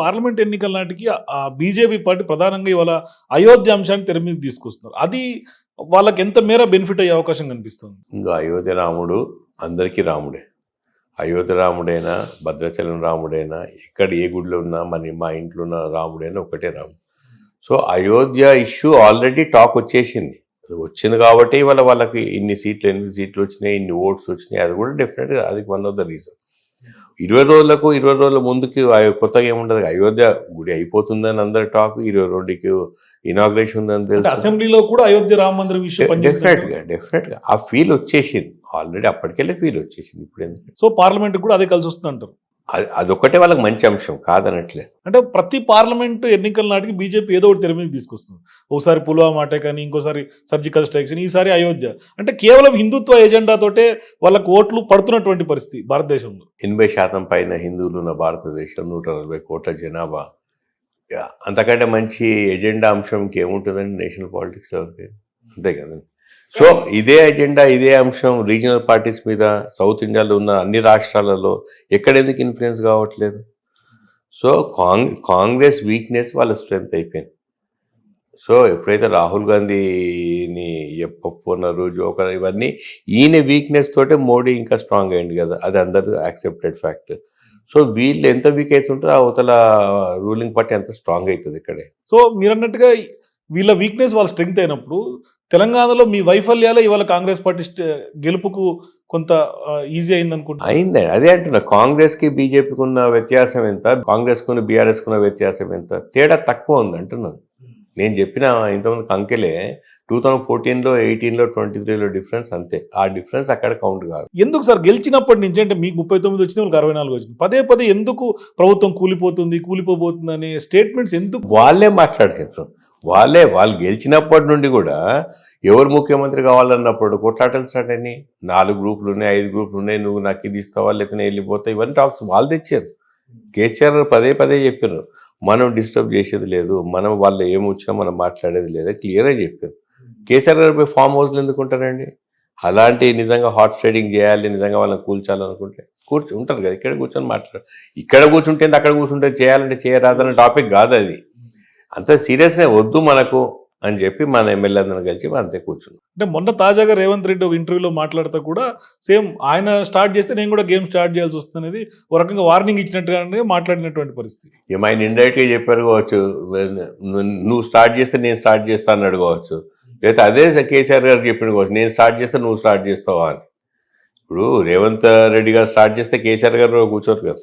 Parliament ఎన్నికల నాటికి ఆ బీజేపీ పార్టీ ప్రధానంగా ఇవాళ అయోధ్య అంశాన్ని తెర మీద తీసుకొస్తున్నారు. అది వాళ్ళకి ఎంత మేర బెనిఫిట్ అయ్యే అవకాశం కనిపిస్తుంది? ఇంకా అయోధ్య రాముడు అందరికీ రాముడే. అయోధ్య రాముడైనా భద్రాచలం రాముడైనా ఎక్కడ ఏ గుడిలో ఉన్నా మన మా ఇంట్లో ఉన్న రాముడైనా ఒకటే రాముడు. So Ayodhya issue already talk వచ్చేసింది. వచ్చింది కాబట్టి వాళ్ళ వాళ్ళకి ఇన్ని సీట్లు ఎన్ని సీట్లు వచ్చినాయి ఇన్ని ఓట్స్ వచ్చినాయి అది కూడా డెఫినెట్గా అది వన్ ఆఫ్ ద రీజన్ ఇరవై రోజులకు ఇరవై రోజుల ముందుకి కొత్తగా ఏముండదు. అయోధ్య గుడి అయిపోతుందని అందరి టాక్. ఇరవై రెండుకి ఇనాగ్రేషన్ ఉందని తెలుసు. అసెంబ్లీలో కూడా అయోధ్య రామ మందిరం విషయం డెఫినెట్ పనిచేస్తుంది? గా డెఫినెట్గా ఆ ఫీల్ వచ్చేసింది. ఆల్రెడీ అప్పటికెళ్ళే ఫీల్ వచ్చేసింది. ఇప్పుడు ఎందుకు? సో పార్లమెంట్ కూడా అదే కలిసి వస్తుంది అంటారు అది అదొక్కటే వాళ్ళకి మంచి అంశం కాదనట్లేదు అంటే ప్రతి పార్లమెంట్ ఎన్నికల నాటికి బీజేపీ ఏదో ఒకటి తెర మీద తీసుకొస్తుంది. ఒకసారి పుల్వామా అటాక్ అని ఇంకోసారి సర్జికల్ స్ట్రైక్స్ అని ఈసారి అయోధ్య. అంటే కేవలం హిందుత్వ ఎజెండాతోటే వాళ్ళకు ఓట్లు పడుతున్నటువంటి పరిస్థితి భారతదేశంలో. ఎనభై శాతం పైన హిందువులు ఉన్న భారతదేశం నూట నలభై కోట్ల జనాభా. అంతకంటే మంచి ఎజెండా అంశం ఇంకేముంటుందండి నేషనల్ పాలిటిక్స్ అంతే కదండి. సో ఇదే ఎజెండా ఇదే అంశం రీజనల్ పార్టీస్ మీద సౌత్ ఇండియాలో ఉన్న అన్ని రాష్ట్రాలలో ఎక్కడెందుకు ఇన్ఫ్లుయెన్స్ కావట్లేదు? సో కాంగ్ కాంగ్రెస్ వీక్నెస్ వాళ్ళ స్ట్రెంగ్త్ అయిపోయింది. సో ఎప్పుడైతే రాహుల్ గాంధీని చెప్పుకున్నారు జోకర్ ఇవన్నీ ఈయన వీక్నెస్ తోటే మోడీ ఇంకా స్ట్రాంగ్ అయింది కదా. అది అందరూ యాక్సెప్టెడ్ ఫ్యాక్ట్ సో వీళ్ళు ఎంత వీక్ అవుతుంటారో అవతల రూలింగ్ పార్టీ అంత స్ట్రాంగ్ అవుతుంది ఇక్కడే. సో మీరు అన్నట్టుగా వీళ్ళ వీక్నెస్ వాళ్ళ స్ట్రెంగ్త్ అయినప్పుడు తెలంగాణలో మీ వైఫల్యాలే ఇవాళ కాంగ్రెస్ పార్టీ గెలుపుకు కొంత ఈజీ అయింది అనుకుంటా అయిందే అదే అంటున్నా. కాంగ్రెస్కి బీజేపీకి ఉన్న వ్యత్యాసం ఎంత? కాంగ్రెస్ కున్న బీఆర్ఎస్ కున్న వ్యత్యాసం ఎంత? తేడా తక్కువ ఉంది అంటున్నాను నేను చెప్పిన ఇంతమంది అంకెలే టూ థౌజండ్ ఫోర్టీన్లో ఎయిటీన్లో ట్వంటీ త్రీలో డిఫరెన్స్ అంతే. ఆ డిఫరెన్స్ అక్కడ కౌంట్ కాదు. ఎందుకు సార్? గెలిచినప్పటి నుంచి అంటే మీకు ముప్పై తొమ్మిది వచ్చింది వాళ్ళకి అరవై నాలుగు వచ్చింది. పదే పదే ఎందుకు ప్రభుత్వం కూలిపోతుంది కూలిపోబోతుంది అనే స్టేట్మెంట్స్ ఎందుకు? వాళ్ళే మాట్లాడారు. వాళ్ళే వాళ్ళు గెలిచినప్పటి నుండి కూడా ఎవరు ముఖ్యమంత్రి కావాలన్నప్పుడు కొట్లాటలు స్టార్ట్ అయినాయి. నాలుగు గ్రూపులు ఉన్నాయి ఐదు గ్రూపులు ఉన్నాయి నువ్వు నాకు ఇది ఇస్తావా లేకపోతే వెళ్ళిపోతావు ఇవన్నీ టాక్స్ వాళ్ళు తెచ్చారు. కేసీఆర్ పదే పదే చెప్పారు మనం డిస్టర్బ్ చేసేది లేదు మనం వాళ్ళు ఏం వచ్చినా మనం మాట్లాడేది లేదు క్లియర్గా చెప్పారు. కేసీఆర్ గారిపై ఫామ్ హౌస్లు ఎందుకు ఉంటారండి? అలాంటి నిజంగా హాట్ ట్రేడింగ్ చేయాలి నిజంగా వాళ్ళని కూల్చాలనుకుంటే కూర్చు ఉంటారు కదా ఇక్కడ కూర్చొని మాట్లాడు ఇక్కడ కూర్చుంటే అక్కడ కూర్చుంటే చేయాలంటే చేయరాదన్న టాపిక్ కాదు అది. అంత సీరియస్గా వద్దు మనకు అని చెప్పి మన ఎమ్మెల్యే అందరం కలిసి అంతే కూర్చున్నాం. అంటే మొన్న తాజాగా రేవంత్ రెడ్డి ఒక ఇంటర్వ్యూలో మాట్లాడుతూ కూడా సేమ్ ఆయన స్టార్ట్ చేస్తే నేను కూడా గేమ్ స్టార్ట్ చేయాల్సి వస్తుంది అనేది ఒక రకంగా వార్నింగ్ ఇచ్చినట్టుగానే మాట్లాడినటువంటి పరిస్థితి. ఏమైనా ఇండైరెక్ట్గా చెప్పారు కావచ్చు నువ్వు- స్టార్ట్ చేస్తే నేను స్టార్ట్ చేస్తా అన్నాడు కావచ్చు లేకపోతే అదే కేసీఆర్ గారు చెప్పిన కావచ్చు నేను స్టార్ట్ చేస్తే నువ్వు స్టార్ట్ చేస్తావా అని. ఇప్పుడు రేవంత్ రెడ్డి గారు స్టార్ట్ చేస్తే కేసీఆర్ గారు కూర్చోరు కదా.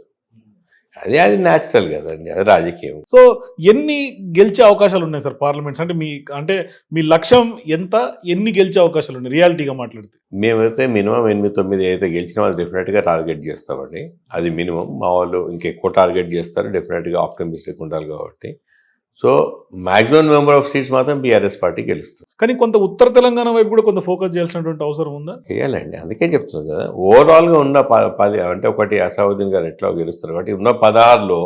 అదే అది న్యాచురల్ కదండి అది రాజకీయం. సో ఎన్ని గెలిచే అవకాశాలు ఉన్నాయి సార్ పార్లమెంట్స్? అంటే మీ అంటే మీ లక్ష్యం ఎంత? ఎన్ని గెలిచే అవకాశాలు ఉన్నాయి? రియాలిటీగా మాట్లాడితే. మేమైతే మినిమం ఎనిమిది తొమ్మిది అయితే గెలిచినా వాళ్ళు డెఫినెట్గా టార్గెట్ చేస్తామండి. అది మినిమం. మా వాళ్ళు ఇంకెక్కువ టార్గెట్ చేస్తారు. డెఫినెట్గా ఆప్టమిస్టిక్ ఉండాలి కాబట్టి. So maximum number of seats మాత్రం బీఆర్ఎస్ పార్టీ గెలుస్తుంది. కానీ కొంత ఉత్తర తెలంగాణ వైపు కూడా కొంత ఫోకస్ చేయాల్సినటువంటి అవసరం ఉందా? చేయాలండి. అందుకే చెప్తున్నాను కదా. ఓవరాల్గా ఉన్న పది అంటే ఒకటి అసౌద్దీన్ గారు ఎట్లా గెలుస్తారు? కాబట్టి ఉన్న పదహారులో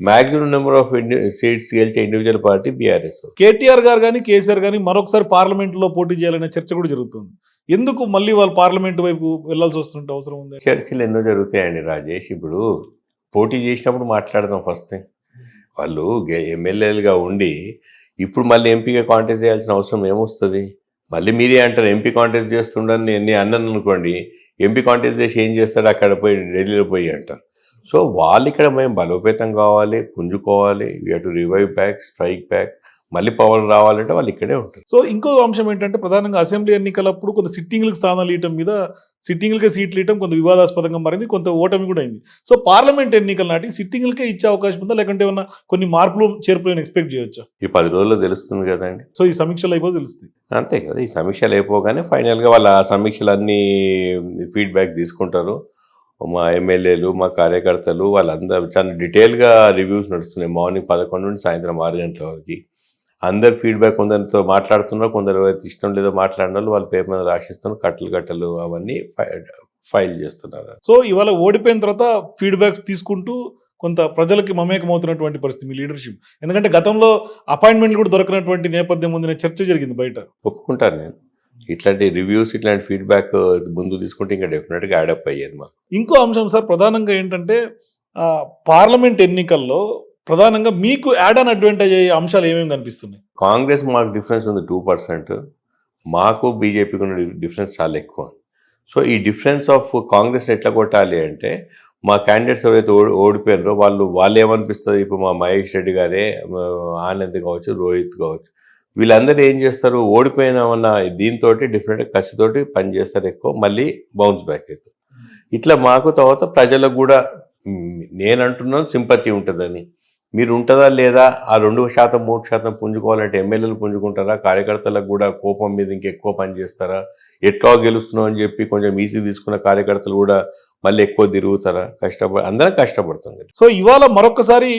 మాక్సిమం నెంబర్ ఆఫ్ సీట్స్ గెలిచే individual party BRS KTR garu కానీ కేసీఆర్ కానీ మరొకసారి పార్లమెంట్లో పోటీ చేయాలనే చర్చ కూడా జరుగుతుంది. ఎందుకు మళ్ళీ వాళ్ళు పార్లమెంట్ వైపు వెళ్ళాల్సి వస్తుంటే అవసరం ఉంది? చర్చలు ఎన్నో జరుగుతాయండి రాజేష్. ఇప్పుడు పోటీ చేసినప్పుడు మాట్లాడదాం ఫస్ట్ థింగ్ వాళ్ళు ఎమ్మెల్యేలుగా ఉండి ఇప్పుడు మళ్ళీ ఎంపీగా కాంటెస్ట్ చేయాల్సిన అవసరం ఏమొస్తుంది? మళ్ళీ మీరే అంటారు ఎంపీ కాంటెస్ట్ చేస్తుండని నేను అన్నాను అనుకోండి ఎంపీ కాంటెస్ట్ చేసి ఏం చేస్తాడు? అక్కడ పోయి ఢిల్లీలో పోయి అంటారు. సో వాళ్ళు ఇక్కడ మేము బలోపేతం కావాలి పుంజుకోవాలి we to revive back strike back మళ్ళీ పవర్ రావాలంటే వాళ్ళు ఇక్కడే ఉంటారు. సో ఇంకో అంశం ఏంటంటే ప్రధానంగా అసెంబ్లీ ఎన్నికలప్పుడు కొంత సిట్టింగ్లకు స్థానాలు ఇవ్వటం మీద సిట్టింగ్లకే సీట్లు ఇవ్వటం కొంత వివాదాస్పదంగా మారింది కొంత ఓటమి కూడా అయింది. సో పార్లమెంట్ ఎన్నికల నాటికి సిట్టింగ్లకే ఇచ్చే అవకాశం ఉందా లేకుంటే ఏమన్నా కొన్ని మార్పులు చేర్పులు ఎక్స్పెక్ట్ చేయొచ్చా? ఈ పది రోజుల్లో తెలుస్తుంది కదండి. సో ఈ సమీక్షలు అయిపోతే తెలుస్తుంది అంతే కదా ఈ సమీక్షలు అయిపోగానే ఫైనల్గా వాళ్ళ ఆ సమీక్షలన్నీ ఫీడ్బ్యాక్ తీసుకుంటారు. మా ఎమ్మెల్యేలు మా కార్యకర్తలు వాళ్ళందరూ చాలా డీటెయిల్గా రివ్యూస్ నడుస్తున్నాయి. మార్నింగ్ పదకొండు నుండి సాయంత్రం ఆరు గంటల వరకు. అందరు ఫీడ్బ్యాక్ కొందరితో మాట్లాడుతున్నారు కొందరు ఎవరైతే ఇష్టం లేదో మాట్లాడిన వాళ్ళు వాళ్ళ పేరు మీద రాసిస్తున్నారు కట్టలు కట్టలు అవన్నీ ఫైల్ చేస్తున్నారు. సో ఇవాళ ఓడిపోయిన తర్వాత ఫీడ్బ్యాక్స్ తీసుకుంటూ కొంత ప్రజలకి మమేకమవుతున్నటువంటి పరిస్థితి మీ లీడర్షిప్ ఎందుకంటే గతంలో అపాయింట్మెంట్లు కూడా దొరకనటువంటి నేపథ్యం ఉందనే చర్చ జరిగింది బయట. ఒప్పుకుంటాను నేను. ఇట్లాంటి రివ్యూస్ ఇట్లాంటి ఫీడ్బ్యాక్ ముందు తీసుకుంటే ఇంకా డెఫినెట్గా యాడప్ అయ్యేది మాకు. ఇంకో అంశం సార్ ప్రధానంగా ఏంటంటే పార్లమెంట్ ఎన్నికల్లో ప్రధానంగా మీకు యాడ్ అన్ అడ్వాంటేజ్ అయ్యే అంశాలు ఏమేమి కనిపిస్తున్నాయి? కాంగ్రెస్ మాకు డిఫరెన్స్ ఉంది టూ పర్సెంట్ మాకు బీజేపీకి ఉన్న డిఫరెన్స్ చాలా ఎక్కువ. సో ఈ డిఫరెన్స్ ఆఫ్ కాంగ్రెస్ని ఎట్లా కొట్టాలి అంటే మా క్యాండిడేట్స్ ఎవరైతే ఓడి ఓడిపోయినారో వాళ్ళు వాళ్ళు ఏమనిపిస్తుంది? ఇప్పుడు మా మహేష్ రెడ్డి గారే ఆనంద్ కావచ్చు రోహిత్ కావచ్చు. వీళ్ళందరూ ఏం చేస్తారు? ఓడిపోయినామన్న దీంతో డిఫరెంట్ కసితోటి పని చేస్తారు ఎక్కువ మళ్ళీ బౌన్స్ బ్యాక్ అవుతారు. ఇట్లా మాకు తర్వాత ప్రజలకు కూడా నేను అంటున్నాను సింపతి ఉంటుందని. మీరు ఉంటుందా లేదా? ఆ రెండు శాతం మూడు శాతం పుంజుకోవాలంటే ఎమ్మెల్యేలు పుంజుకుంటారా? కార్యకర్తలకు కూడా కోపం మీద ఇంకెక్కువ పని చేస్తారా? ఎట్లా గెలుస్తున్నాం అని చెప్పి కొంచెం ఈజీ తీసుకున్న కార్యకర్తలు కూడా మళ్ళీ ఎక్కువ తిరుగుతారా? కష్టపడి అందరం కష్టపడుతుంది సో ఇవాళ మరొకసారి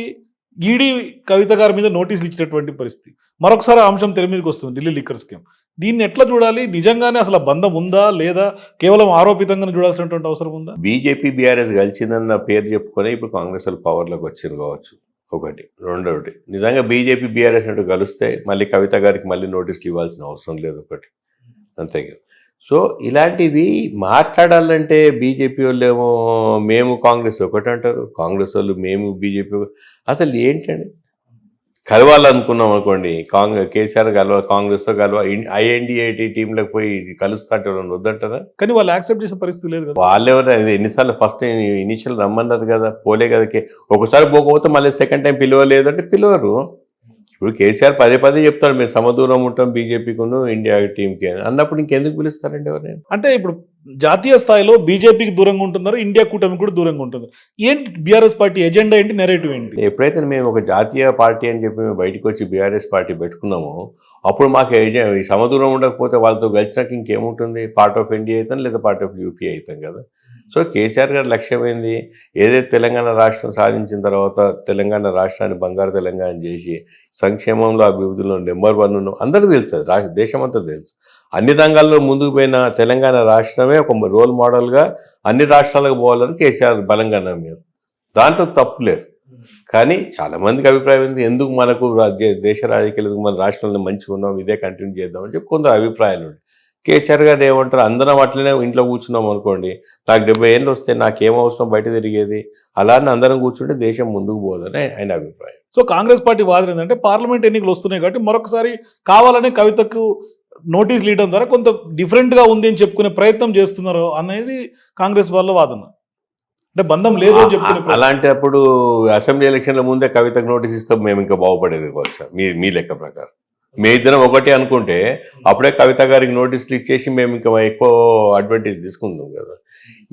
ఈడీ కవిత గారి మీద నోటీసులు ఇచ్చినటువంటి పరిస్థితి. మరొకసారి అంశం తెర మీదకి వస్తుంది ఢిల్లీ లిక్కర్ స్కామ్. దీన్ని ఎట్లా చూడాలి? నిజంగానే అసలు బంధం ఉందా లేదా? కేవలం ఆరోపితంగానే చూడాల్సినటువంటి అవసరం ఉందా? బీజేపీ బీఆర్ఎస్ కలిసిందన్న పేరు చెప్పుకొని ఇప్పుడు కాంగ్రెస్ వాళ్ళు పవర్లోకి వచ్చింది కావచ్చు. ఒకటి రెండోటి నిజంగా బీజేపీ బీఆర్ఎస్ అంటూ కలిస్తే మళ్ళీ కవిత గారికి మళ్ళీ నోటీసులు ఇవ్వాల్సిన అవసరం లేదు ఒకటి. అంతే కదా. సో ఇలాంటివి మాట్లాడాలంటే బీజేపీ వాళ్ళు ఏమో మేము కాంగ్రెస్ ఒకటి అంటారు కాంగ్రెస్ వాళ్ళు మేము బీజేపీ అసలు ఏంటండి? కలవాలనుకున్నాం అనుకోండి కాంగ్రెస్ కేసీఆర్ కలవ కాంగ్రెస్తో కలవ ఐఎన్డిఐటి టీంలోకి పోయి కలుస్తా అంటే ఎవరైనా వద్దంటారా? కానీ వాళ్ళు యాక్సెప్ట్ చేసే పరిస్థితి లేదు వాళ్ళెవరు అది ఎన్నిసార్లు ఫస్ట్ ఇనిషియల్ రమ్మన్నారు కదా పోలే కదా ఒకసారి పోకపోతే మళ్ళీ సెకండ్ టైం పిలవలేదు అంటే పిలవరు. ఇప్పుడు కేసీఆర్ పదే పదే చెప్తారు మేము సమదూరం ఉంటాం బీజేపీకును ఇండియా టీంకి అని. అన్నప్పుడు ఇంకెందుకు పిలుస్తారండి ఎవరైనా? అంటే ఇప్పుడు జాతీయ స్థాయిలో బీజేపీకి దూరంగా ఉంటున్నారు ఇండియా కూటమికి కూడా దూరంగా ఉంటుంది. ఏంటి బీఆర్ఎస్ పార్టీ ఎజెండా ఏంటి నెరేటివ్ ఏంటి? ఎప్పుడైతే మేము ఒక జాతీయ పార్టీ అని చెప్పి మేము బయటకు వచ్చి బీఆర్ఎస్ పార్టీ పెట్టుకున్నామో అప్పుడు మాకు ఈ సమదూరం ఉండకపోతే వాళ్ళతో కలిసినాక ఇంకేముంటుంది? పార్ట్ ఆఫ్ ఇండియా అవుతాం లేదా పార్ట్ ఆఫ్ యూపీ అవుతాం కదా? సో కేసీఆర్ గారి లక్ష్యం ఏంది? ఏదైతే తెలంగాణ రాష్ట్రం సాధించిన తర్వాత తెలంగాణ రాష్ట్రాన్ని బంగారు తెలంగాణ చేసి సంక్షేమంలో అభివృద్ధిలో నెంబర్ వన్ అందరికీ తెలుసు అది. రాష్ట్ర దేశమంతా తెలుసు. అన్ని రంగాల్లో ముందుకు పోయిన తెలంగాణ రాష్ట్రమే ఒక రోల్ మోడల్గా అన్ని రాష్ట్రాలకు పోవాలని కేసీఆర్ బలంగా నమ్మారు. దాంట్లో తప్పు లేదు. కానీ చాలామందికి అభిప్రాయం ఉంది ఎందుకు మనకు రాజ్య దేశ రాజకీయాలు మన రాష్ట్రంలో మంచిగా ఉన్నాం ఇదే కంటిన్యూ చేద్దామని చెప్పి కొందరు అభిప్రాయాలు ఉన్నాయి. కేసీఆర్ గారు ఏమంటారు? అందరం అట్లనే ఇంట్లో కూర్చున్నాం అనుకోండి. నాకు డెబ్బై ఏళ్ళు వస్తే నాకేం అవసరం బయట తిరిగేది? అలానే అందరం కూర్చుంటే దేశం ముందుకు పోదని ఆయన అభిప్రాయం. సో కాంగ్రెస్ పార్టీ వాదన ఏంటంటే పార్లమెంట్ ఎన్నికలు వస్తున్నాయి కాబట్టి మరొకసారి కావాలనే కవితకు నోటీసులు ఇవ్వడం ద్వారా కొంత different గా ఉంది అని చెప్పుకునే ప్రయత్నం చేస్తున్నారు అనేది కాంగ్రెస్ వాళ్ళ వాదన. అంటే బంధం లేదు అని ప్రయత్నం. అలాంటప్పుడు అసెంబ్లీ ఎలక్షన్ల ముందే కవితకు నోటీస్ ఇస్తే మేము ఇంకా బాగుపడేది కావచ్చు. మీ మీ లెక్క ప్రకారం. మీ ఇద్దరం ఒకటి అనుకుంటే అప్పుడే కవిత గారికి నోటీసులు ఇచ్చేసి మేము ఇంకా ఎక్కువ అడ్వాంటేజ్ తీసుకుందాం కదా.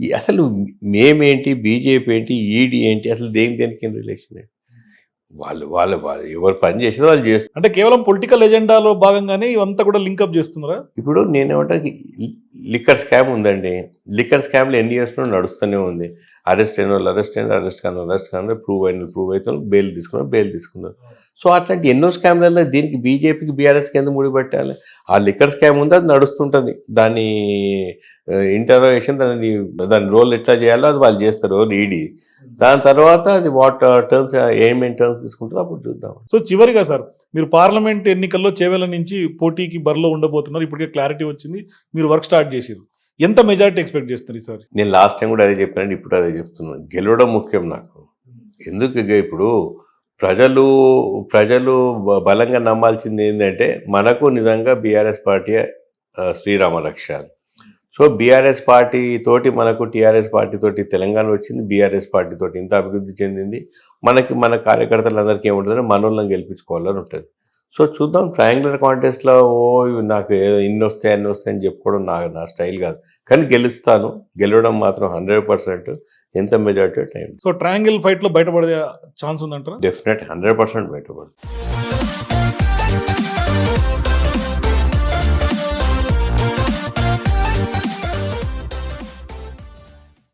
ఈ అసలు మేమేంటి బీజేపీ ఏంటి ఈడీ ఏంటి అసలు దేని దేనికి రిలేషన్ ఏంటి? వాళ్ళు వాళ్ళు వాళ్ళు ఎవరు పని చేసేది వాళ్ళు చేస్తారు. అంటే కేవలం పొలిటికల్ ఎజెండాలో భాగంగానే ఇవంతా కూడా లింకప్ చేస్తున్నారా? ఇప్పుడు నేనేమంటాను లిక్కర్ స్కామ్ ఉందండి. లిక్కర్ స్కామ్లో ఎన్ని ఇయర్స్ నుండి నడుస్తూనే ఉంది. అరెస్ట్ అయిన వాళ్ళు అరెస్ట్ అయిన అరెస్ట్ కాని అరెస్ట్ కానీ ప్రూవ్ అయిన ప్రూవ్ అవుతారు బెయిల్ తీసుకున్నారు బెయిల్ తీసుకున్నారు. సో అట్లాంటి ఎన్నో స్కామ్లలో దీనికి బీజేపీకి బీఆర్ఎస్కి ఎందుకు ముడిపెట్టాలి? ఆ లిక్కర్ స్కామ్ ఉంది అది నడుస్తుంటుంది. దాని ఇంటర్వేషన్ దాని దాని రోల్ ఎట్లా చేయాలో అది వాళ్ళు చేస్తారు ఈడీ. దాని తర్వాత అది వాట్ టర్మ్స్ ఏమేమి టర్మ్స్ తీసుకుంటారో అప్పుడు చూద్దాం. సో చివరిగా సార్ మీరు పార్లమెంట్ ఎన్నికల్లో చేవెల నుంచి పోటీకి బరిలో ఉండబోతున్నారు ఇప్పటికే క్లారిటీ వచ్చింది మీరు వర్క్ స్టార్ట్ చేసారు ఎంత మెజారిటీ ఎక్స్పెక్ట్ చేస్తున్నారు ఈసారి నేను లాస్ట్ టైం కూడా అదే చెప్పాను ఇప్పుడు అదే చెప్తున్నాను గెలవడం ముఖ్యం నాకు. ఎందుకు ఇప్పుడు ప్రజలు ప్రజలు బలంగా నమ్మాల్సింది ఏంటంటే మనకు నిజంగా బీఆర్ఎస్ పార్టీ శ్రీరామ రక్ష సో బీఆర్ఎస్ పార్టీ తోటి మనకు టీఆర్ఎస్ పార్టీ తోటి తెలంగాణ వచ్చింది బీఆర్ఎస్ పార్టీ తోటి ఇంత అభివృద్ధి చెందింది. మనకి మన కార్యకర్తలందరికీ ఏముంటుందంటే మనోళ్ళని గెలిపించుకోవాలని ఉంటుంది. సో చూద్దాం ట్రయాంగులర్ కాంటెస్ట్లో ఓ ఇవి నాకు ఇన్ని వస్తాయి అన్ని వస్తాయి అని చెప్పుకోవడం నా నా స్టైల్ కాదు. కానీ గెలుస్తాను. గెలవడం మాత్రం హండ్రెడ్ పర్సెంట్ ఎంత మెజారిటీ టైం. సో ట్రయాంగిల్ ఫైట్లో బయటపడే ఛాన్స్ ఉందంటారా? డెఫినెట్ హండ్రెడ్ పర్సెంట్ బయటపడుతుంది.